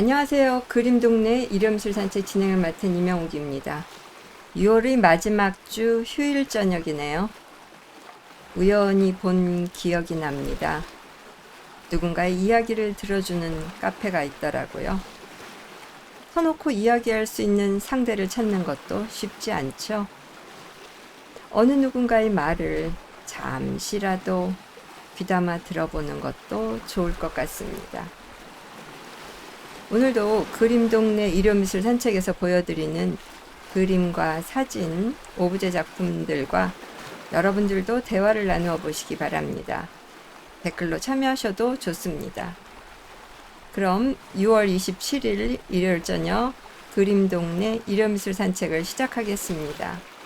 안녕하세요. 그림동네 이름술 산책 진행을 맡은 이명욱입니다. 6월의 마지막 주 휴일 저녁이네요. 우연히 본 기억이 납니다. 누군가의 이야기를 들어주는 카페가 있더라고요. 터놓고 이야기할 수 있는 상대를 찾는 것도 쉽지 않죠. 어느 누군가의 말을 잠시라도 귀담아 들어보는 것도 좋을 것 같습니다. 오늘도 그림동네 일요미술 산책에서 보여드리는 그림과 사진, 오브제 작품들과 여러분들도 대화를 나누어 보시기 바랍니다. 댓글로 참여하셔도 좋습니다. 그럼 6월 27일 일요일 저녁 그림동네 일요미술 산책을 시작하겠습니다.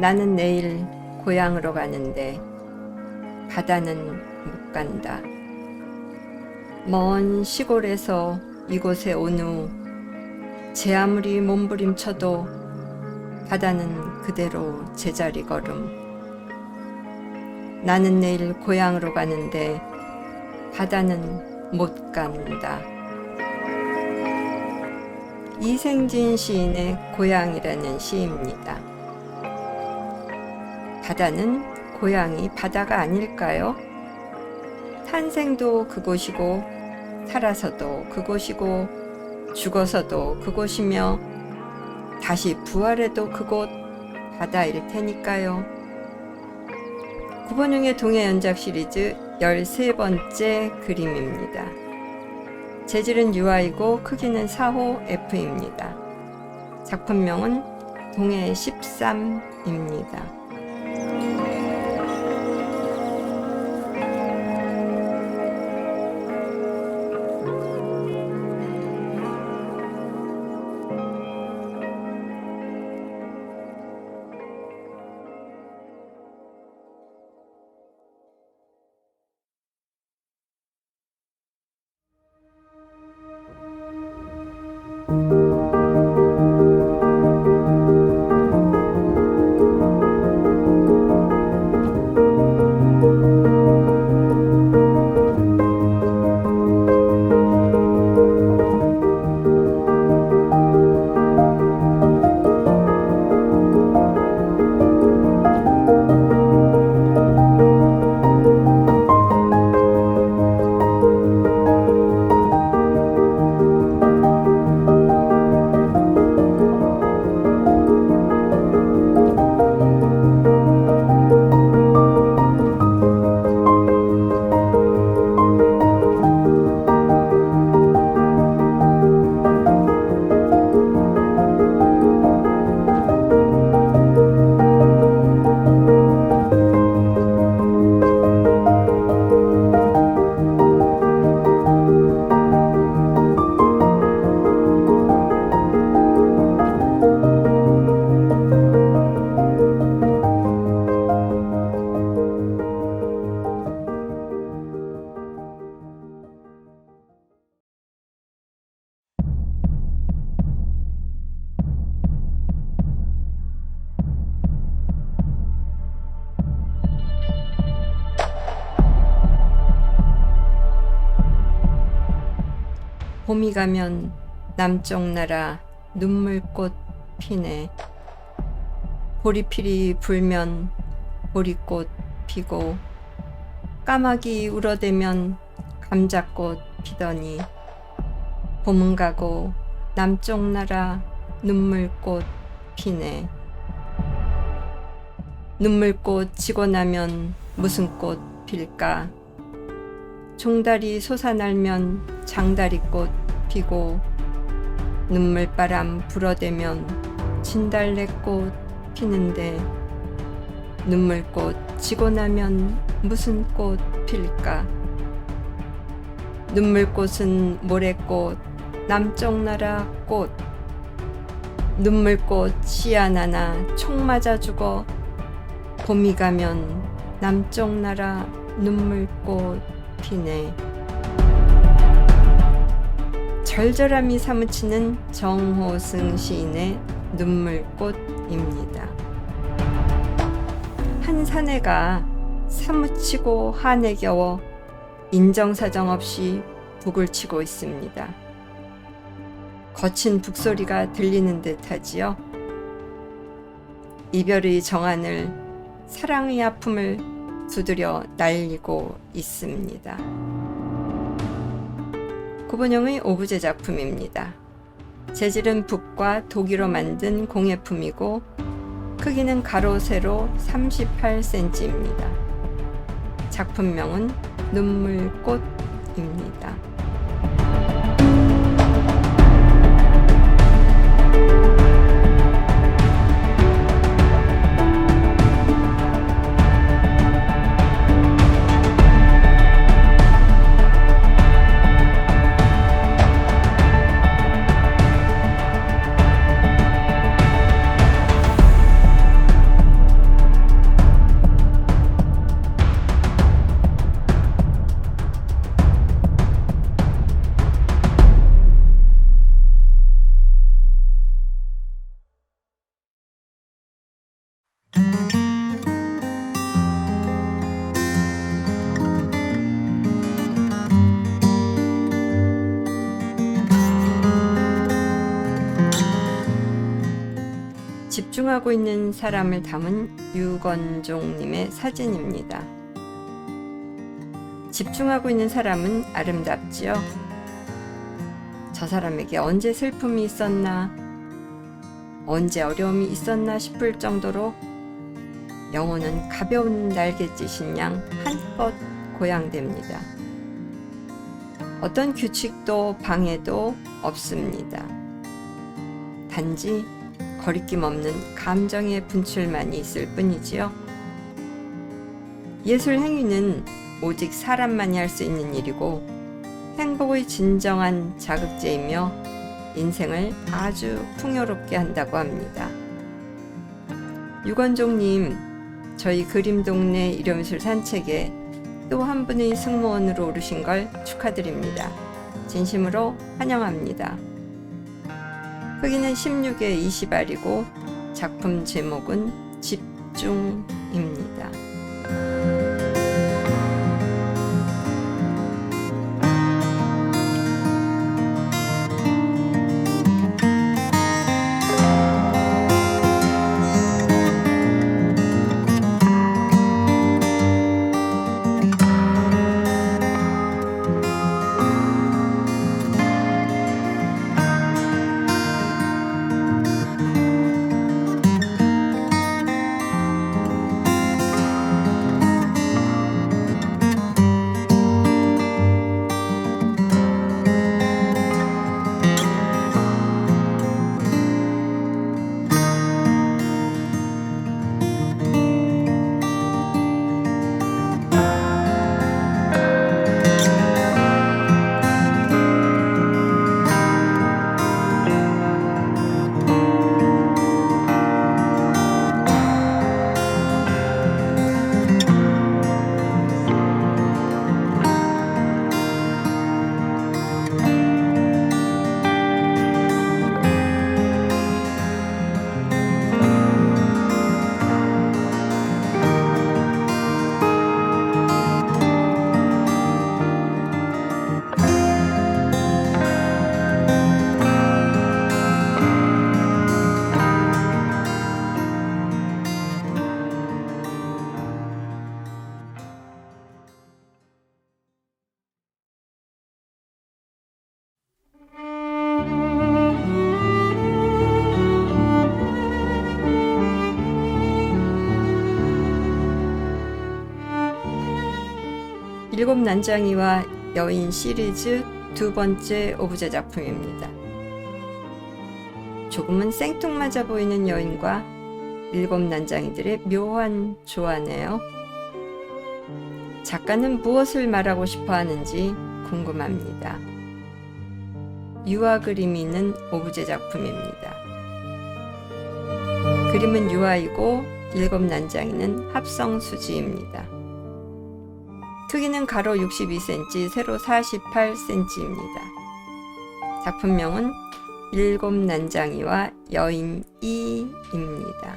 나는 내일 고향으로 가는데 바다는 못 간다. 먼 시골에서 이곳에 온 후 제 아무리 몸부림쳐도 바다는 그대로 제자리 걸음. 나는 내일 고향으로 가는데 바다는 못 간다. 이생진 시인의 고향이라는 시입니다. 바다는 고향이 바다가 아닐까요? 탄생도 그곳이고, 살아서도 그곳이고, 죽어서도 그곳이며, 다시 부활해도 그곳 바다일 테니까요. 구본용의 동해 연작 시리즈 13번째 그림입니다. 재질은 UI고 크기는 4호 F입니다. 작품명은 동해 13입니다. 봄이 가면 남쪽 나라 눈물꽃 피네. 보리필이 불면 보리꽃 피고 까마귀 울어대면 감자꽃 피더니 봄은 가고 남쪽 나라 눈물꽃 피네. 눈물꽃 지고 나면 무슨 꽃 필까? 종다리 솟아날면 장다리꽃 피고 눈물바람 불어대면 진달래꽃 피는데 눈물꽃 지고 나면 무슨 꽃 필까? 눈물꽃은 모래꽃 남쪽 나라 꽃 눈물꽃 하나 총 맞아 죽어 봄이 가면 남쪽 나라 눈물꽃 피네 절절함이 사무치는 정호승 시인의 눈물꽃입니다. 한 사내가 사무치고 한에 겨워 인정사정 없이 북을 치고 있습니다. 거친 북소리가 들리는 듯하지요. 이별의 정한을 사랑의 아픔을 두드려 날리고 있습니다. 구본영의 오브제 작품입니다. 재질은 북과 독일로 만든 공예품이고 크기는 가로 세로 38cm입니다. 작품명은 눈물꽃입니다. 집중하고 있는 사람을 담은 유건종님의 사진입니다. 집중하고 있는 사람은 아름답지요. 저 사람에게 언제 슬픔이 있었나, 언제 어려움이 있었나 싶을 정도로 영혼은 가벼운 날갯짓인 양 한껏 고양됩니다. 어떤 규칙도 방해도 없습니다. 단지 거리낌 없는 감정의 분출만이 있을 뿐이지요. 예술 행위는 오직 사람만이 할 수 있는 일이고 행복의 진정한 자극제이며 인생을 아주 풍요롭게 한다고 합니다. 유건종님, 저희 그림동네 일요미술 산책에 또 한 분의 승무원으로 오르신 걸 축하드립니다. 진심으로 환영합니다. 크기는 16에 20알이고 작품 제목은 집중입니다. 일곱 난장이와 여인 시리즈 두 번째 오브제 작품입니다. 조금은 생뚱맞아 보이는 여인과 일곱 난장이들의 묘한 조화네요. 작가는 무엇을 말하고 싶어 하는지 궁금합니다. 유화 그림이 있는 오브제 작품입니다. 그림은 유화이고 일곱 난장이는 합성 수지입니다. 크기는 가로 62cm, 세로 48cm입니다. 작품명은 일곱 난장이와 여인 이입니다.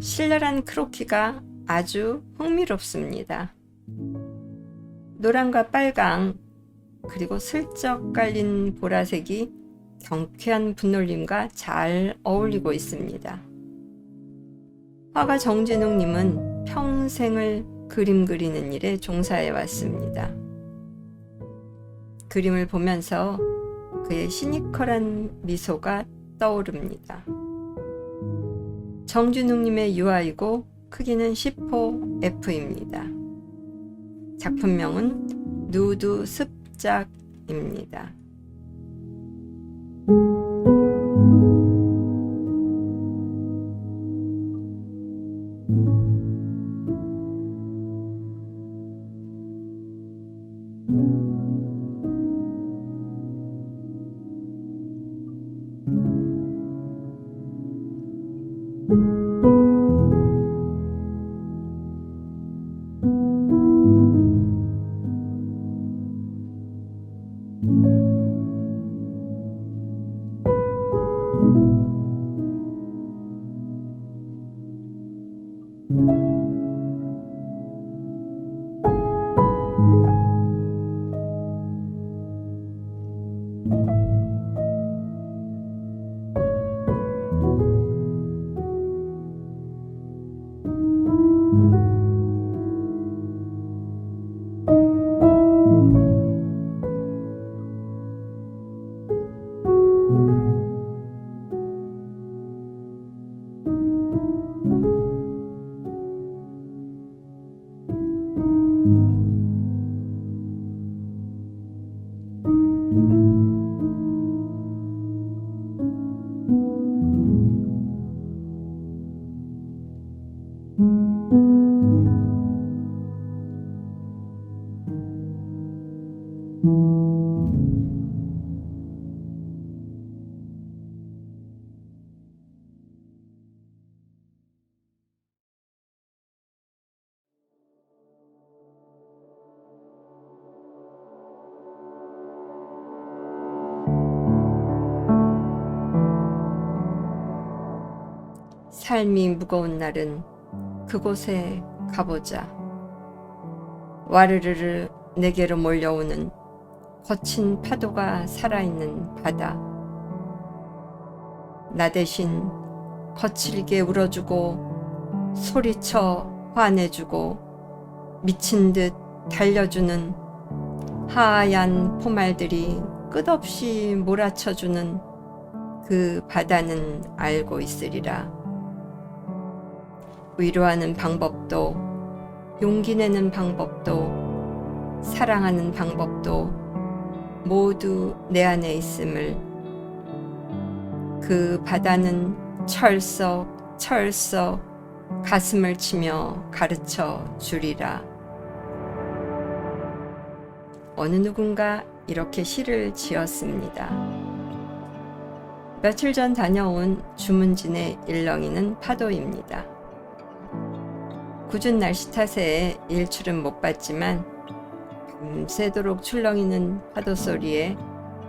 신랄한 크로키가 아주 흥미롭습니다. 노란과 빨강 그리고 슬쩍 깔린 보라색이 경쾌한 분놀림과 잘 어울리고 있습니다. 화가 정진웅님은 평생을 그림 그리는 일에 종사해 왔습니다. 그림을 보면서 그의 시니컬한 미소가 떠오릅니다. 정준웅님의 유아이고 크기는 10호 F입니다. 작품명은 누드 습작입니다. 삶이 무거운 날은 그곳에 가보자. 와르르르 내게로 몰려오는 거친 파도가 살아있는 바다. 나 대신 거칠게 울어주고 소리쳐 화내주고 미친 듯 달려주는 하얀 포말들이 끝없이 몰아쳐주는 그 바다는 알고 있으리라. 위로하는 방법도, 용기 내는 방법도, 사랑하는 방법도 모두 내 안에 있음을 그 바다는 철썩, 철썩 가슴을 치며 가르쳐 주리라. 어느 누군가 이렇게 시를 지었습니다. 며칠 전 다녀온 주문진의 일렁이는 파도입니다. 굳은 날씨 탓에 일출은 못 봤지만 밤새도록 출렁이는 파도 소리에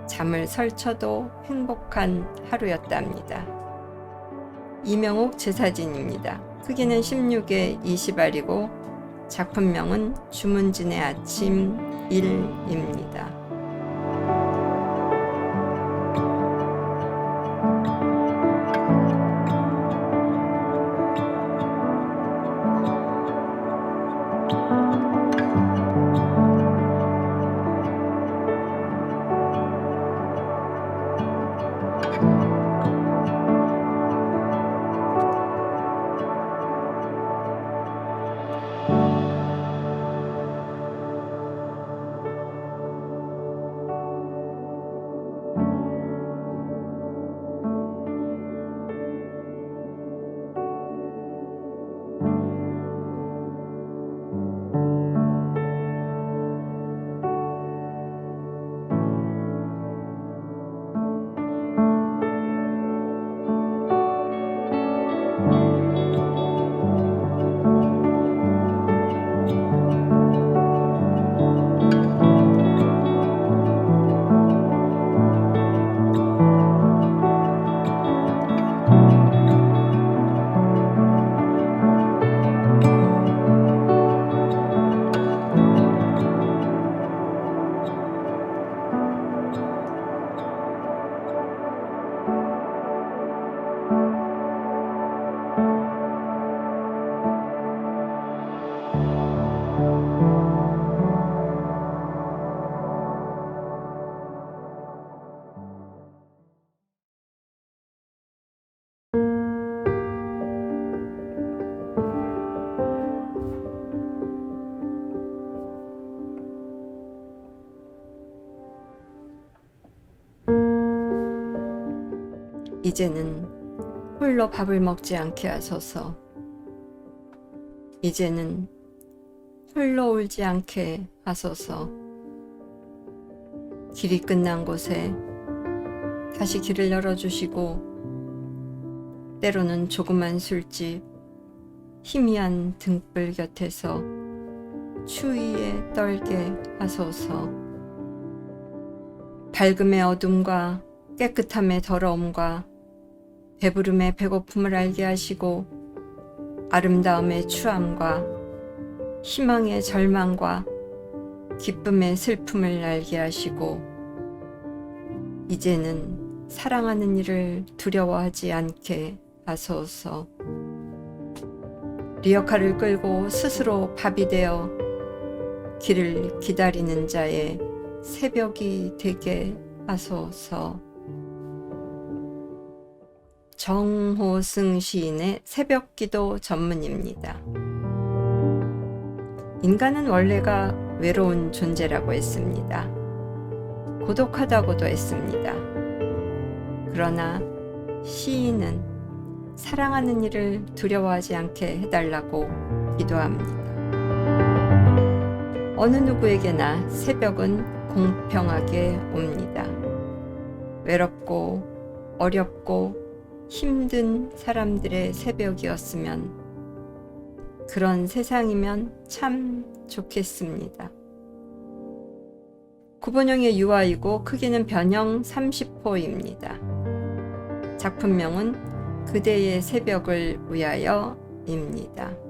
잠을 설쳐도 행복한 하루였답니다. 이명옥 제 사진입니다. 크기는 16에 20알이고 작품명은 주문진의 아침 1입니다. 이제는 홀로 밥을 먹지 않게 하소서. 이제는 홀로 울지 않게 하소서. 길이 끝난 곳에 다시 길을 열어주시고, 때로는 조그만 술집, 희미한 등불 곁에서 추위에 떨게 하소서. 밝음의 어둠과 깨끗함의 더러움과 배부름의 배고픔을 알게 하시고 아름다움의 추함과 희망의 절망과 기쁨의 슬픔을 알게 하시고 이제는 사랑하는 일을 두려워하지 않게 하소서 리어카를 끌고 스스로 밥이 되어 길을 기다리는 자의 새벽이 되게 하소서. 정호승 시인의 새벽 기도 전문입니다. 인간은 원래가 외로운 존재라고 했습니다. 고독하다고도 했습니다. 그러나 시인은 사랑하는 일을 두려워하지 않게 해달라고 기도합니다. 어느 누구에게나 새벽은 공평하게 옵니다. 외롭고 어렵고 힘든 사람들의 새벽이었으면 그런 세상이면 참 좋겠습니다. 구본형의 유아이고 크기는 변형 30호입니다. 작품명은 그대의 새벽을 위하여입니다.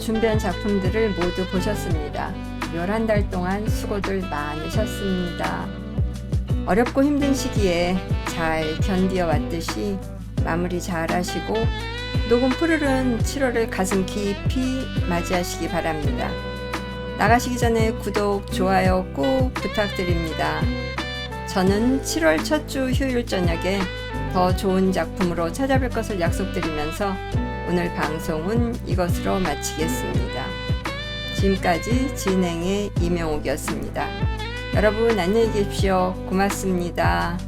준비한 작품들을 모두 보셨습니다. 11달 동안 수고들 많으셨습니다. 어렵고 힘든 시기에 잘 견디어 왔듯이 마무리 잘 하시고 녹음 푸르른 7월을 가슴 깊이 맞이하시기 바랍니다. 나가시기 전에 구독, 좋아요 꼭 부탁드립니다. 저는 7월 첫 주 휴일 저녁에 더 좋은 작품으로 찾아뵐 것을 약속드리면서 오늘 방송은 이것으로 마치겠습니다. 지금까지 진행의 이명옥이었습니다. 여러분 안녕히 계십시오. 고맙습니다.